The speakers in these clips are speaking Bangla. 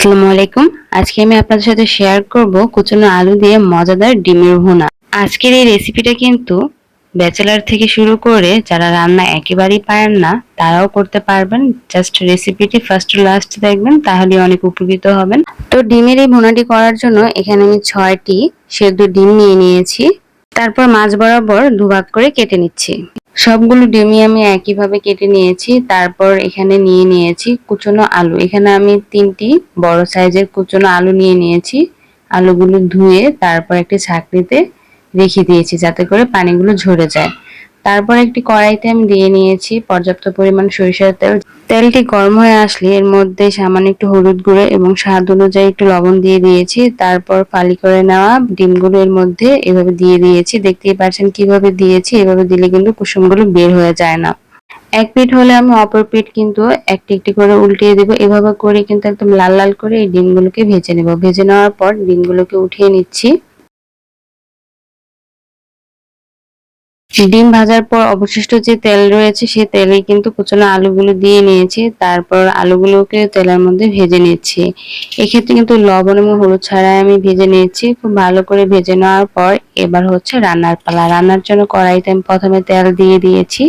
আসসালামু আলাইকুম। আজকে আমি আপনাদের সাথে শেয়ার করব কুচনো আলু দিয়ে মজাদার ডিমের ভুনা। আজকের এই রেসিপিটা কিন্তু ব্যাচেলার থেকে শুরু করে যারা রান্না একেবারেই পারেন না, তারাও করতে পারবেন। জাস্ট রেসিপিটি ফার্স্ট টু লাস্ট দেখবেন, তাহলে অনেক উপকৃত হবেন। তো ডিমের এই ভুনাটি করার জন্য এখানে আমি ছয়টি সেদ্ধ ডিম নিয়ে নিয়েছি। তারপর মাছ বরাবর দুভাগ করে কেটে নিচ্ছি। সবগুলো ডিমই আমি একইভাবে কেটে নিয়েছি। তারপর এখানে নিয়ে নিয়েছি কুচনো আলু। এখানে আমি তিনটি বড় সাইজের কুচনো আলু নিয়ে নিয়েছি। আলুগুলো ধুয়ে তারপর একটি ছাকনিতে রেখে দিয়েছি যাতে করে পানিগুলো ঝরে যায়। তারপর একটি কড়াইতে আমি দিয়ে নিয়েছি পর্যাপ্ত পরিমাণ সরিষার তেল। তেলটি গরম হয়ে আসলে এর মধ্যে সামান্য একটু হলুদ গুঁড়ো এবং স্বাদ অনুযায়ী একটু লবণ দিয়ে দিয়েছি। তারপর ফালি করে নেওয়া ডিমগুলো এর মধ্যে এভাবে দিয়ে দিয়েছি। দেখতেই পাচ্ছেন কীভাবে দিয়েছি, এভাবে দিলে কিন্তু কুসুমগুলো বের হয়ে যায় না। এক পিঠ হলে আমি অপর পিঠ কিন্তু একটি একটি করে উল্টিয়ে দেবো। এভাবে করে কিন্তু একদম লাল লাল করে এই ডিমগুলোকে ভেজে নেব। ভেজে নেওয়ার পর ডিমগুলোকে উঠিয়ে নিচ্ছি। ডিম ভাজার পর অবশিষ্ট যে তেল রয়েছে সেই তেলে কিন্তু কুচনো আলুগুলো দিয়ে নিয়েছি। তারপর আলুগুলোকে তেলের মধ্যে ভেজে নিচ্ছি। এক্ষেত্রে কিন্তু লবণ এবং হলুদ ছাড়াই আমি ভেজে নিয়েছি। খুব ভালো করে ভেজে নেওয়ার পর এবার হচ্ছে রান্নার পালা। রান্নার জন্য কড়াইতে আমি প্রথমে তেল দিয়ে দিয়েছি।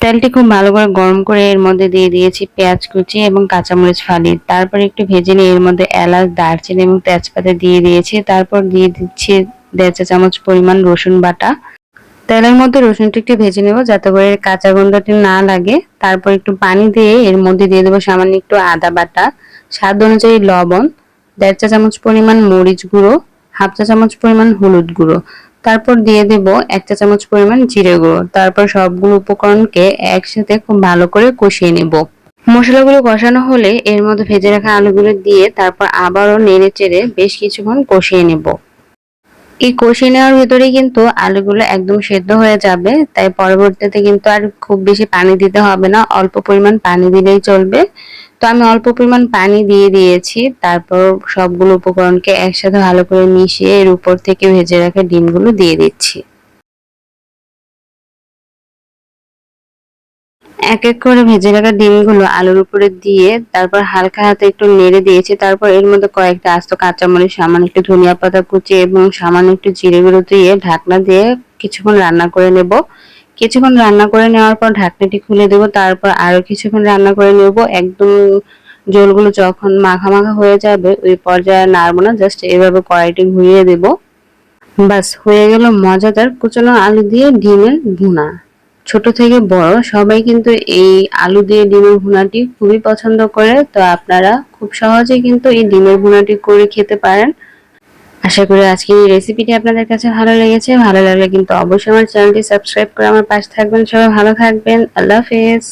তেলটি খুব ভালো করে গরম করে এর মধ্যে দিয়ে দিয়েছি পেঁয়াজ কুচি এবং কাঁচামরিচ ফালি। তারপর একটু ভেজে নিয়ে এর মধ্যে এলাচ, দারচিনি এবং তেজপাতা দিয়ে দিয়েছি। তারপর দিয়ে দিচ্ছি দেড় চা চামচ পরিমাণ রসুন বাটা। তেলের মধ্যে রসুনটি একটু ভেজে নেব যাতে করে কাঁচা গন্ধটি না লাগে। তারপর একটু পানি দিয়ে এর মধ্যে দিয়ে দেবো সামান্য একটু আদা বাটা, স্বাদ অনুযায়ী লবণ, দেড় চা চামচ পরিমাণ মরিচ গুঁড়ো, হাফ চা চামচ পরিমাণ হলুদ গুঁড়ো। তারপর দিয়ে দেব এক চা চামচ পরিমাণ জিরে গুঁড়ো। তারপর সবগুলো উপকরণকে একসাথে খুব ভালো করে কষিয়ে নেব। মশলাগুলো কষানো হলে এর মধ্যে ভেজে রাখা আলুগুলো দিয়ে তারপর আবারও নেড়ে চেড়ে বেশ কিছুক্ষণ কষিয়ে নেব। এই কষিয়ে নেওয়ার ভিতরে কিন্তু আলুগুলো একদম সেদ্ধ হয়ে যাবে। তাই পরবর্তীতে কিন্তু আর খুব বেশি পানি দিতে হবে না, অল্প পরিমাণ পানি দিলেই চলবে। তো আমি অল্প পরিমাণ পানি দিয়ে দিয়েছি, তারপর সবগুলো উপকরণকে একসাথে ভালো করে মিশিয়ে এর উপর থেকে ভেজে রাখা ডিমগুলো দিয়ে দিচ্ছি। এক এক করে ভেজে রাখা ডিমগুলো আলুর উপরে দিয়ে তারপর হালকা হাতে একটু নেড়ে দিয়েছি। তারপর এর মধ্যে কয়েকটা আস্ত কাঁচামরিচ, সামান্য একটু ধনিয়া পাতা কুচি এবং সামান্য একটু জিরে গুঁড়ো দিয়ে ঢাকনা দিয়ে কিছুক্ষণ রান্না করে নেব। কিছুক্ষণ রান্না করে নেওয়ার পর ঢাকনাটি খুলে দেব, তারপর আরও কিছুক্ষণ রান্না করে নেব। একদম জলগুলো যখন মাখা মাখা হয়ে যাবে, ওই পর্যায়ে নাড়বো না, জাস্ট এভাবে কড়াইটি ঘুরিয়ে দেব। বাস হয়ে গেল মজাদার কুচনো আলু দিয়ে ডিমের ভুনা। ছোট থেকে বড় সবাই কিন্তু এই আলু দিয়ে ডিমের ভুনাটি খুবই পছন্দ করে, তো আপনারা খুব সহজে কিন্তু এই ডিমের ভুনাটি করে খেতে পারেন। আশা করি আজকের এই রেসিপিটি আপনাদের কাছে ভালো লেগেছে। ভালো লাগলে কিন্তু অবশ্যই আমার চ্যানেলটি সাবস্ক্রাইব করে আমার পাশে থাকবেন। সবাই ভালো থাকবেন। আল্লাহ হাফেজ।